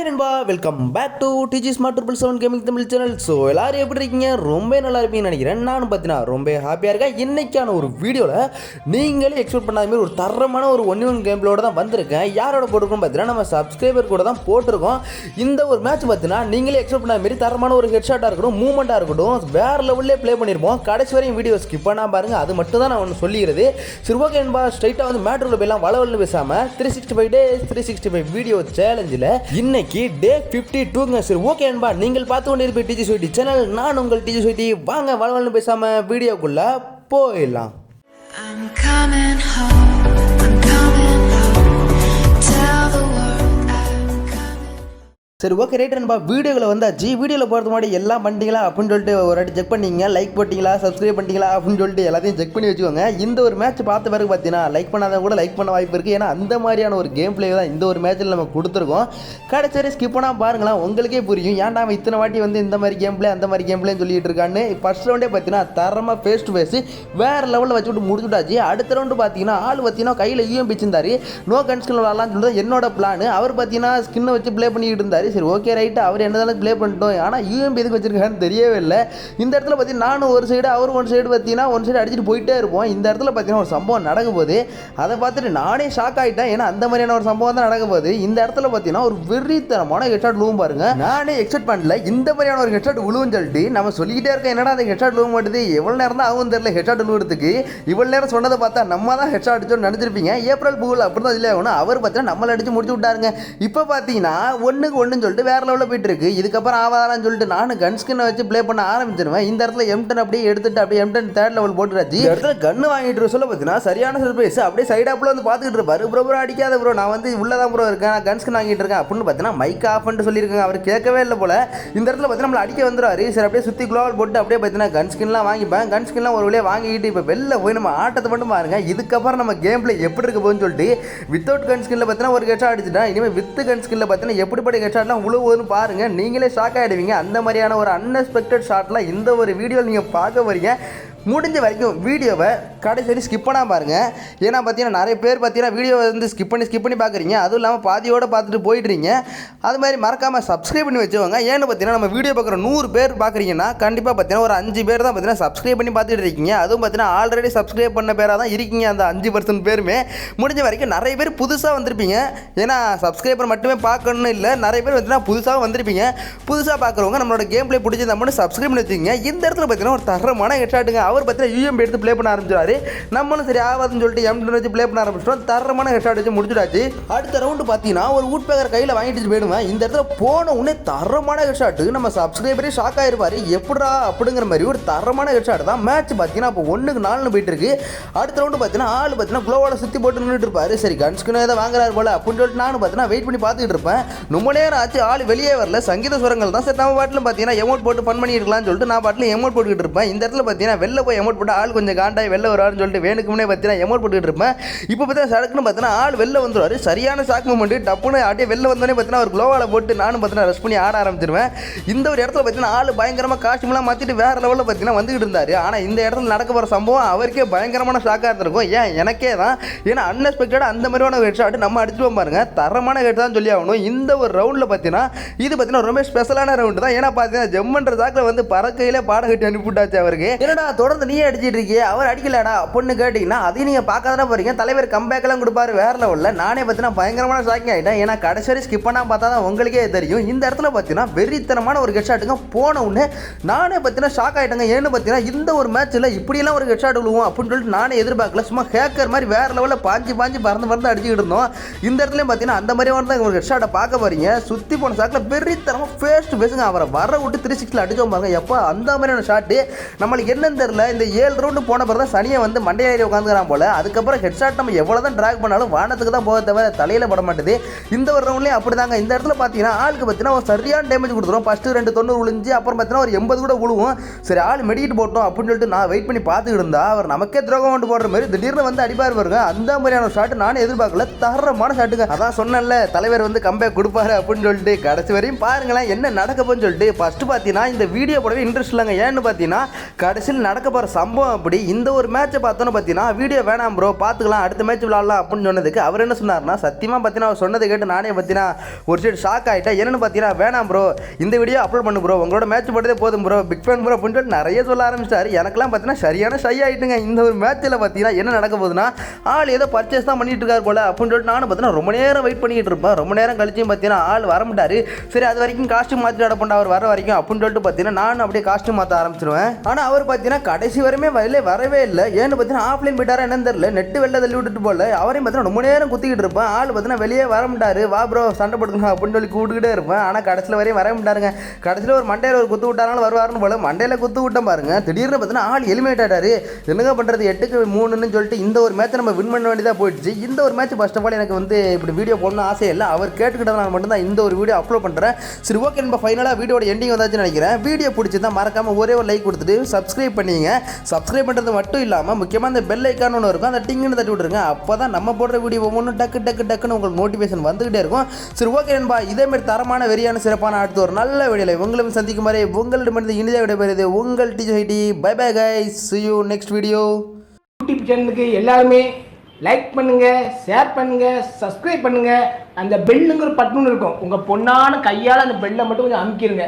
Hi நண்பா welcome back to Digi smart triple seven gaming Tamil channel so எல்லாரும் எப்படி இருக்கீங்க? ரொம்ப நல்லா இருப்பீங்கன்னு நினைக்கிறேன். நானும் பார்த்தீங்கன்னா ரொம்ப ஹாப்பியாக இருக்கேன். இன்றைக்கான ஒரு வீடியோவில் நீங்களே எக்ஸ்பெக்ட் பண்ணாத மாதிரி ஒரு தரமான ஒரு ஒன் ஒன் கேம்ப்ளோட தான் வந்திருக்கேன். யாரோட போட்டிருக்கோம் பார்த்தீங்கன்னா நம்ம சப்ஸ்கிரைபர் கூட தான் போட்டிருக்கோம். இந்த ஒரு மேட்ச் பார்த்தீங்கன்னா நீங்களே எக்ஸ்பெக்ட் பண்ணாத மாதிரி தரமான ஒரு ஹெட்ஷாட்டாக இருக்கட்டும் மூவ்மெண்ட்டாக இருக்கட்டும் வேறு லெவல்லே ப்ளே பண்ணியிருப்போம் கடைசி வரையும் வீடியோ ஸ்கிப் பண்ணால் பாருங்கள் அது மட்டும் தான் நான் ஒன்று சொல்லிக்கிறது. சரி ஓகே நண்பா ஸ்ட்ரைட்டாக வந்து மேட்ருக்குள்ள போயெல்லாம் வளவல்னு பேசாமல் three sixty five days three sixty five video சேலஞ்சில் இன்னைக்கு டே ஃபிஃப்டி டூங்க சரி ஓகே அன்பா நீங்கள் பார்த்து கொண்டிருப்ப டிஜி சொய்டி சேனல் நான் உங்கள் டிஜி சொய்டி வாங்க வளவலன்னு பேசாமல் வீடியோக்குள்ளே போயிடலாம். I'm coming home. சரி ஓகே ரைட் நண்பா. வீடியோவில் வந்தாச்சு வீடியோவில் போகிறது முன்னாடி எல்லாம் பண்ணிட்டீங்களா அப்படின்னு சொல்லிட்டு ஒரு வாட்டி செக் பண்ணீங்க லைக் போட்டிங்களா சப்ஸ்கிரைப் பண்ணிட்டீங்களா அப்படின்னு சொல்லிட்டு எல்லாத்தையும் செக் பண்ணி வச்சுக்கோங்க. இந்த ஒரு மேட்ச் பார்த்த பிறகு பார்த்தீங்கன்னா லைக் பண்ணாதவங்க கூட லைக் பண்ண வாய்ப்பு இருக்குது ஏன்னா அந்த மாதிரியான ஒரு கேம் பிளே தான் இந்த ஒரு மேட்ச்சில் நம்ம கொடுத்துருக்கோம். கடைசி ஸ்கிப் பண்ணால் பாருங்களேன் உங்களுக்கே புரியும். ஏன்டா அவன் இத்தனை வாட்டி வந்து இந்த மாதிரி கேம் பிளே அந்த மாதிரி கேம் பிளேன்னு சொல்லிட்டு இருக்கான்னு. ஃபர்ஸ்ட் ரவுண்டே பார்த்தீங்கன்னா தரமாக ஃபேஸ் டு ஃபேஸ் வேறு லெவலில் வச்சு விட்டு முடிச்சுட்டாச்சு. அடுத்த ரவுண்டு பார்த்தீங்கன்னா ஆள் பார்த்தீங்கன்னா கையில் ஈயம் பிச்சிருந்தாரு நோ கன் விளாட்லாம்னு சொல்லிட்டு என்னோட பிளான் அவர் பார்த்தீங்கன்னா ஸ்கின்னை வச்சு ப்ளே பண்ணிட்டு இருந்தார். சரி ஓகே ரைட்டு அவர் என்னதாலும் ப்ளே பண்ணிட்டோம். ஆனால் யூஎம்பி எதுக்கு வச்சிருக்காருன்னு தெரியவே இல்லை. இந்த இடத்துல பார்த்தீங்கன்னா நானும் ஒரு சைடு அவர் ஒன் சைடு பார்த்தீங்கன்னா ஒன் சைடு அடிச்சுட்டு போயிட்டே இருப்போம். இந்த இடத்துல பார்த்தீங்கன்னா ஒரு சம்பவம் நடக்கும் போது அதை பார்த்துட்டு நானே ஷாக் ஆகிட்டேன் ஏன்னா அந்த மாதிரியான ஒரு சம்பவம் தான் நடக்க போகுது இந்த இடத்துல பார்த்தீங்கன்னா ஒரு வெறித்தனமான ஹெட்ஷாட் விழுவும் பாருங்க. நானே எக்ஸ்பெக்ட் பண்ணல. இந்த மாதிரியான ஒரு ஹெட்ஷாட் உழுவும் சொல்லிட்டு நம்ம சொல்லிக்கிட்டே இருக்கோம். என்னடா அந்த ஹெட்ஷாட் விழுவ மாட்டுது? எவ்வளோ நேரம் தான் ஆகும் தெரியல ஹெட்ஷாட் விழுவுறதுக்கு இவ்வளோ நேரம் சொன்னதை பார்த்தா நம்ம தான் ஹெட்ஷாட் அடிச்சோன்னு நினச்சிருப்பீங்க. ஏப்ரல் பூவில் அப்படி தான் இல்லை ஆகணும் அவர் பார்த்தீங்கன்னா நம்மளை அடிச்சு முடிச்சு விட்டாருங்க. இப்போ பார்த்தீங்கன்னா ஒன்றுக்கு ஒன்றுன்னு சொல்லிட்டு வேற லெவலில் போயிட்டு இருக்கு இதுக்கப்புறம் ஆவாதான்னு சொல்லிட்டு நானும் கன் ஸ்கின்னை வச்சு ப்ளே பண்ண ஆரம்பிச்சிருவேன். இந்த இடத்துல எம்டன் அப்படியே எடுத்துட்டு அப்படியே எம்டன் தேர்ட் லெவல் போட்டுறாச்சு இந்த இடத்துல கன்று வாங்கிட்டு சொல்ல பார்த்தீங்கன்னா சரியான சர்ப்ரைஸ் அப்படியே சைடாப்பில் வந்து பார்த்துக்கிட்டு இருப்பாரு. ப்ரோ ப்ரோ அடிக்காத ப்ரோ. நான் வந்து உள்ளதான் ப்ரோ இருக்கேன். நான் கன் ஸ்கின் வாங்கிட்டு இருக்கேன். அப்படின்னு பார்த்தீங்கன்னா மைக் ஆஃப் பண்ணிட்டு சொல்லியிருக்காங்க. அவர் கேட்கவே இல்லை போல. இந்த இடத்துல பார்த்தீங்கன்னா நம்மளை அடிக்க வந்துருவாரு. சரி அப்படியே சுற்றி குளோவல் போட்டு அப்படியே பார்த்தீங்கன்னா கன் ஸ்கின்லாம் வாங்கிப்பேன். கன் ஸ்கின்லாம் ஒரு வழியாக வாங்கிட்டு இப்போ வெளில போய் நம்ம ஆட்டத்தை மட்டும் பாருங்க. இதுக்கப்புறம் நம்ம கேம் பிளே எப்படி இருக்க போகுதுன்னு சொல்லிட்டு வித்தவுட் கன் ஸ்கின்ல பார்த்தீங்கன்னா ஒரு ஹெட்ஷாட் அடிச்சுட்டேன். இனிமேல் வித் கன் ஸ்கின்ல பார்த்தீங்கன்னா எப்படிப்பட்ட ஷாட்லாம் உழுவுதுன்னு பாருங்க. நீங்களே ஷாக் ஆகிடுவீங்க அந்த மாதிரியான ஒரு அன்எக்ஸ்பெக்டட் ஷாட்லாம் இந்த ஒரு வீடியோவில் நீங்கள் பார்க்க வரீங்க முடிஞ்ச வரைக்கும் வீடியோவை கடைசி வரை ஸ்கிப் பண்ணால் பாருங்கள் ஏன்னா பார்த்தீங்கன்னா நிறைய பேர் பார்த்தீங்கன்னா வீடியோ வந்து ஸ்கிப் பண்ணி ஸ்கிப் பண்ணி பார்க்குறீங்க. அதுவும் இல்லாமல் பாதியோடு பார்த்துட்டு போயிடுறீங்க. அது மாதிரி மறக்காமல் சப்ஸ்கிரைப் பண்ணி வச்சுக்கோங்க. ஏன்னு பார்த்தீங்கன்னா நம்ம வீடியோ பார்க்குற நூறு பேர் பார்க்குறீங்கன்னா கண்டிப்பாக பார்த்தீங்கன்னா ஒரு அஞ்சு பேர் தான் பார்த்தீங்கன்னா சப்ஸ்கிரைப் பண்ணி பார்த்துட்டு இருக்கீங்க. அதுவும் பார்த்தீங்கன்னா ஆல்ரெடி சப்ஸ்கிரைப் பண்ண பேராக தான் இருக்கீங்க அந்த அஞ்சு பர்சன்ட் பேருமே. முடிஞ்ச வரைக்கும் நிறைய பேர் புதுசாக வந்திருப்பீங்க. ஏன்னா சப்ஸ்கிரைபர் மட்டுமே பார்க்கணும்னு இல்லை நிறைய பேர் பார்த்தீங்கன்னா புதுசாக வந்திருப்பீங்க. புதுசாக பார்க்குறவங்க நம்மளோட கேம் பிளே பிடிச்சது மட்டும் சப்ஸ்கிரைப் பண்ணி வச்சுக்கோங்க. இந்த இடத்துல பார்த்தீங்கன்னா ஒரு தரமான ஹெட்ஷாட்டுங்க அவர் பார்த்தீங்கன்னா யூஎம் எடுத்து ப்ளே பண்ண ஆரம்பிச்சாரு நம்மளும் சரி ஆகாதுன்னு சொல்லிட்டு எம் வச்சு ப்ளே பண்ண ஆரம்பிச்சிட்டோம் தரமான ஹெட்ஷாட் வச்சு முடிச்சுட்டாச்சு. அடுத்த ரவுண்டு பார்த்தீங்கன்னா ஒரு வூட் பேக்கர் கையில் வாங்கிட்டு போயிடுவேன். இந்த இடத்துல போன உடனே தரமான ஹெட்ஷாட்டு நம்ம சப்ஸ்கிரைபரே ஷாக் ஆயிருப்பாரு. எப்படா அப்படிங்கிற மாதிரி ஒரு தரமான ஹெட்ஷாட் தான். மேட்ச் பார்த்தீங்கன்னா இப்போ ஒன்றுக்கு நாலுன்னு போயிட்டு இருக்கு அடுத்த ரவுண்டு பார்த்தீங்கன்னா ஆள் பார்த்தீங்கன்னா குளோவோட சுற்றி போட்டு நின்றுட்டு இருப்பாரு. சரி கன்ஸ்குன்னு ஏதாவது வாங்குறாரு போல அப்படின்னு சொல்லிட்டு நானும் பார்த்தீங்கன்னா வெயிட் பண்ணி பார்த்துட்டு இருப்பேன். ரொம்ப நேரம் ஆச்சு ஆள் வெளியே வரல. சங்கீத சுரங்கள் தான். சரி நம்ம பாட்டிலும் பார்த்தீங்கன்னா எமௌண்ட் போட்டு ஃபன் பண்ணி இருக்கலாம்னு சொல்லிட்டு நான் பாட்டிலும் எமௌண்ட் போட்டுக்கிட்டு இருப்பேன். இந்த இடத்துல பார்த்தீங்கன்னா வெளில போய் எமௌண்ட் போட்டு ஆள் கொஞ்சம் காண்டாய் வெளில வருவாருன்னு சொல்லிட்டு வேணுக்கு முன்னே பார்த்தீங்கன்னா எமௌண்ட் போட்டுக்கிட்டு இருப்பேன். இப்போ பார்த்தா சடக்குன்னு பார்த்தீங்கன்னா ஆள் வெளில வந்துடுவார் சரியான ஷாக் மூமெண்ட் டப்புன்னு அப்படியே வெளில வந்தோடனே பார்த்தீங்கன்னா ஒரு குளோவால போட்டு நானும் பார்த்தீங்கன்னா ரஷ் பண்ணி ஆட ஆரம்பிச்சிருவேன். இந்த ஒரு இடத்துல பார்த்தீங்கன்னா ஆள் பயங்கரமாக காஸ்ட்யூம்லாம் மாற்றிட்டு வேற லெவலில் பார்த்தீங்கன்னா வந்துகிட்டு இருந்தார். ஆனால் இந்த இடத்துல நடக்க போகிற சம்பவம் அவருக்கே பயங்கரமான ஷாக்காக இருந்திருக்கும். ஏன்? எனக்கே தான். ஏன்னா அன்எக்ஸ்பெக்டடாக அந்த மாதிரியான ஹெட் ஷாட் நம்ம அடிச்சுட்டு பாருங்க. தரமான ஹெட் தான் சொல்லி ஆகணும். இந்த ஒரு ரவுண்டில் பார்த்தீங்கன்னா இது பார்த்தீங்கன்னா ரொம்ப ஸ்பெஷலான ரவுண்டு தான். ஏன்னா பார்த்தீங்கன்னா ஜெம்மன்ற சாக்கில் வந்து பறக்கையில பாட கட்டி அனுப்பிவிட்டாச்சு அவருக்கு. என்னடா தொடர்ந்து நீயே அடிச்சிட்டு இருக்கியே அவர் அடிக்கலடா. பொண்ணு கேட்டிங்கன்னா அதையும் நீங்கள் பார்க்க தானே போறீங்க. தலைவர் கம்பேக்கெல்லாம் கொடுப்பாரு. வேற லெவலில் நானே பார்த்தீங்கன்னா பயங்கரமான ஷாக்கிங் ஆகிட்டேன் ஏன்னா கடைசி வரை ஸ்கிப் பண்ணால் பார்த்தா தான் உங்களுக்கே தெரியும். இந்த இடத்துல பார்த்தீங்கன்னா வெறித்தனமான ஒரு ஹெட் ஷாட்டுங்க போன உடனே நானே பார்த்தீங்கன்னா ஷாக் ஆகிட்டேங்க ஏன்னு பார்த்தீங்கன்னா இந்த ஒரு மேட்ச்சில் இப்படியெல்லாம் ஒரு ஹெட் ஷாட் விழுவோம் அப்படின்னு சொல்லிட்டு நானே எதிர்பார்க்கல. சும்மா ஹேக்கர் மாதிரி வேற லெவலில் பாஞ்சு பாஞ்சு பறந்து பறந்து அடிச்சுக்கிட்டு இருந்தோம். இந்த இடத்துலையும் பார்த்தீங்கன்னா அந்த மாதிரி தான் ஒரு ஹெட் ஷாட்டை பார்க்க போகிறீங்க சுற்றி போன ஷாக்கில் வெறித்தனமாக ஃபேஸ்ட்டு பேசுங்க ஃபேஸுங்க அவரை வர விட்டு த்ரீ சிக்ஸில் அடிச்சோம் பாருங்க. எப்போ அந்த மாதிரியான ஷாட்டு நம்மளுக்கு என்னன்னு தெரியல. இந்த ஏழு ரவுண்டு போன பிறகு தான் சனியை வந்து மண்டையாரி உட்காந்துக்கிறான் போல. அதுக்கப்புறம் ஹெட் ஷாட் நம்ம எவ்வளோ தான் ட்ராக் பண்ணாலும் வானத்துக்கு தான் போக தவிர தலையில் பட மாட்டேது. இந்த ஒரு ரவுண்ட்லேயும் அப்படி தாங்க இந்த இடத்துல பார்த்தீங்கன்னா ஆளுக்கு பார்த்தீங்கன்னா ஒரு சரியான டேமேஜ் கொடுத்துரும். ஃபஸ்ட்டு ரெண்டு தொண்ணூறு விழுந்து அப்புறம் பார்த்தீங்கன்னா ஒரு எண்பது கூட விழுவும். சரி ஆள் மெடிக்கிட்டு போட்டோம் அப்படின்னு சொல்லிட்டு நான் வெயிட் பண்ணி பார்த்துக்கிட்டு இருந்தா அவர் நமக்கே துரோகம் கொண்டு போடுற மாதிரி திடீர்னு வந்து அடிப்பார் பாருங்க. அந்த மாதிரியான ஷாட் நானும் எதிர்பார்க்கல. தரமான ஷாட்டுங்க அதான் சொன்னேன்ல தலைவர் வந்து கம்பேக் கொடுப்பாரு அப்படின்னு சொல்லிட்டு. கடைசி வரையும் பாருங்களேன் என்ன நடக்க போகுதுன்னு சொல்லிட்டு. ஃபஸ்ட்டு பார்த்தீங்கன்னா இந்த வீடியோ போடவே இன்ட்ரெஸ்ட் இல்லைங்க. ஏன்னு பார்த்தீங்கன்னா கடைசியில் நடக்க போகிற சம்பவம் அப்படி. இந்த ஒரு மேட்சை பார்த்தோன்னு பார்த்தீங்கன்னா வீடியோ வேணாம் ப்ரோ பார்த்துக்கலாம் அடுத்த மேட்ச் விளாட்லாம் அப்படின்னு சொன்னதுக்கு அவர் என்ன சொன்னார்னா சத்தியமாக பார்த்தீங்கன்னா அவர் சொன்னதை கேட்டு நானே பார்த்தீங்கன்னா ஒரு சைடு ஷாக் ஆகிட்டேன் என்னென்னு பார்த்தீங்கன்னா வேணாம் ப்ரோ இந்த வீடியோ அப்லோட் பண்ணு ப்ரோ உங்களோட மேட்ச் போட்டதே போதும் ப்ரோ பிக் ஃபேன் ப்ரோ அப்படின்னு சொல்லிட்டு நிறைய சொல்ல ஆரம்பிச்சார். எனக்கெல்லாம் பார்த்தீங்கன்னா சரியான ஷை ஆகிட்டுங்க இந்த ஒரு மேட்ச்சில் பார்த்தீங்கன்னா என்ன நடக்க போகுதுன்னா ஆள் ஏதோ பர்ச்சேஸ் தான் பண்ணிட்டு இருக்காரு போல அப்படின்னு சொல்லிட்டு நானும் பார்த்தீங்கன்னா ரொம்ப நேரம் வெயிட் பண்ணிட்டு இருப்பேன். ரொம்ப நேரம் கழிச்சும் பார்த்தீங்கன்னா ஆள் வர மாட்டார். சரி அது வரைக்கும் காஸ்ட்யூம் மாற்றி அடப்பண்டா அவர் வர வரைக்கும் அப்படின்னு சொல்லிட்டு பார்த்தீங்கன்னா நானும் அப்படியே காஸ்ட்யூம் மாற்ற ஆரம்பிச்சிருவேன். ஆனால் அவர் பார்த்தீங்கன்னா கடைசி வரையுமே வெளியே வரவே இல்லை. ஏன்னு பார்த்தீங்கன்னா ஆஃப்லைன் போயிட்டாரா என்னன்னு தெரியல. நெட்டு வெளில தள்ளி விட்டுட்டு போல அவரையும் பார்த்தீங்கன்னா ரொம்ப நேரம் குத்திக்கிட்டு இருப்பேன். ஆள் பார்த்தீங்கன்னா வெளியே வர மாட்டாரு. வா ப்ரோ சண்டை போட்டுக்கணும் அப்படின்னு சொல்லி கூட்டுக்கிட்டே இருப்பேன். ஆனால் கடைசியில் வரையும் வர மாட்டாருங்க. கடைசியில் ஒரு மண்டையில் ஒரு குத்து விட்டாலும் வருவாருன்னு போல. மண்டையில் குத்து விட்டேன் பாருங்க. திடீர்னு பார்த்தீங்கன்னா ஆள் எலிமினேட் ஆகிட்டாரு என்னங்க பண்ணுறது எட்டுக்கு மூணுன்னு சொல்லிட்டு இந்த ஒரு மேட்ச் நம்ம வின் பண்ண வேண்டியதாக போயிடுச்சு. இந்த ஒரு மேட்ச் ஃபர்ஸ்ட் ஆஃப் ஆல் எனக்கு வந்து இப்படி வீடியோ போடணும்னு ஆசை இல்லை. அவர் கேட்டுக்கிட்டதுனால மட்டும்தான் இந்த ஒரு வீடியோ அப்லோட் பண்ணுறேன் சரி ஓகே நம்ம ஃபைனலாக வீடியோட எண்டிங் வந்தாச்சுன்னு நினைக்கிறேன். வீடியோ பிடிச்சி தான் மறக்காமல் ஒரே ஒரு லைக் கொடுத்துட்டு சப்ஸ்கிரைப் பண்ணிங்க. சப்ஸ்கிரைப் பண்ணுறது மட்டும் இல்லாமல் முக்கியமாக அந்த பெல் ஐக்கான் ஒன்று இருக்கும். அந்த டிங்குன்னு தட்டி விட்ருங்க அப்போ தான் நம்ம போடுற வீடியோ ஒவ்வொன்றும் டக்கு டக்கு டக்குன்னு உங்களுக்கு நோட்டிஃபிகேஷன் வந்துகிட்டே இருக்கும். சரி ஓகே நண்பா. இதேமாரி தரமான வெறியான சிறப்பான அடுத்து ஒரு நல்ல வீடியோவில் உங்களும் சந்திக்கும் வரை உங்களிடமிருந்து இனிதாக விடைபெறுது உங்கள் Digi bye bye guys see you next video YouTube சேனலுக்கு எல்லாருமே லைக் பண்ணுங்க ஷேர் பண்ணுங்க சப்ஸ்கிரைப் பண்ணுங்க. அந்த பெல்லுங்கிற பட்டுன்னு இருக்கும். உங்க பொண்ணான கையால் அந்த பெல்லை மட்டும் கொஞ்சம் அமுக்கிடுங்க